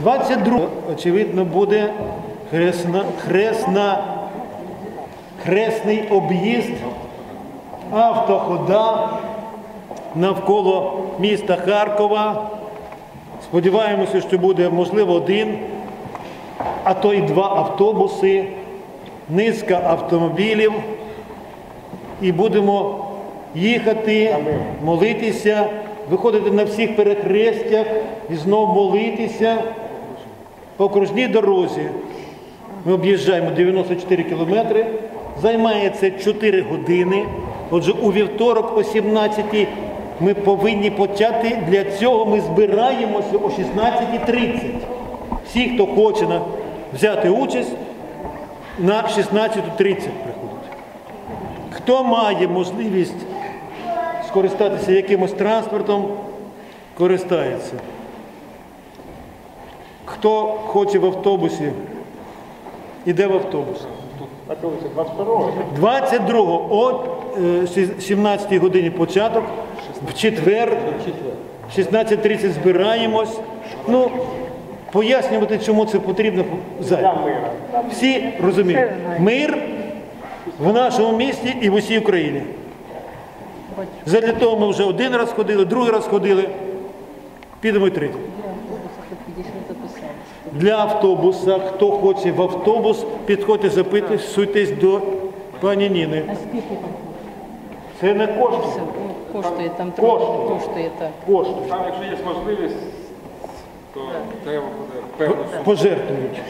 22 очевидно буде хресна, хресна, хресний об'їзд автохода навколо міста Харкова. Сподіваємося, що буде можливо один, а то й два автобуси, низка автомобілів. І будемо їхати, молитися, виходити на всіх перехрестях і знову молитися по окружній дорозі. Ми об'їжджаємо 94 кілометри, займає це 4 години. Отже, у вівторок о 17 ми повинні почати. Для цього ми збираємося о 16.30. Всі, хто хоче взяти участь, на 16.30 приходять. Хто має можливість скористатися якимось транспортом, користається. Хто хоче в автобусі, іде в автобус. 22-го о е, сі- 17 годині початок, в четвер, 16.30 збираємось. Ну, пояснювати, чому це потрібно зайве. Всі розуміють. Мир в нашому місті і в усій Україні. Задля того ми вже один раз ходили, другий раз ходили, підемо і третій. Для автобуса, хто хоче в автобус, підходьте, запитуйтесь до пані Ніни. А скільки там Це не коштує, коштує? Коштує там Коштує. трохи, коштує так. коштує. Там, якщо є можливість, то треба буде певну суму. Пожертвують.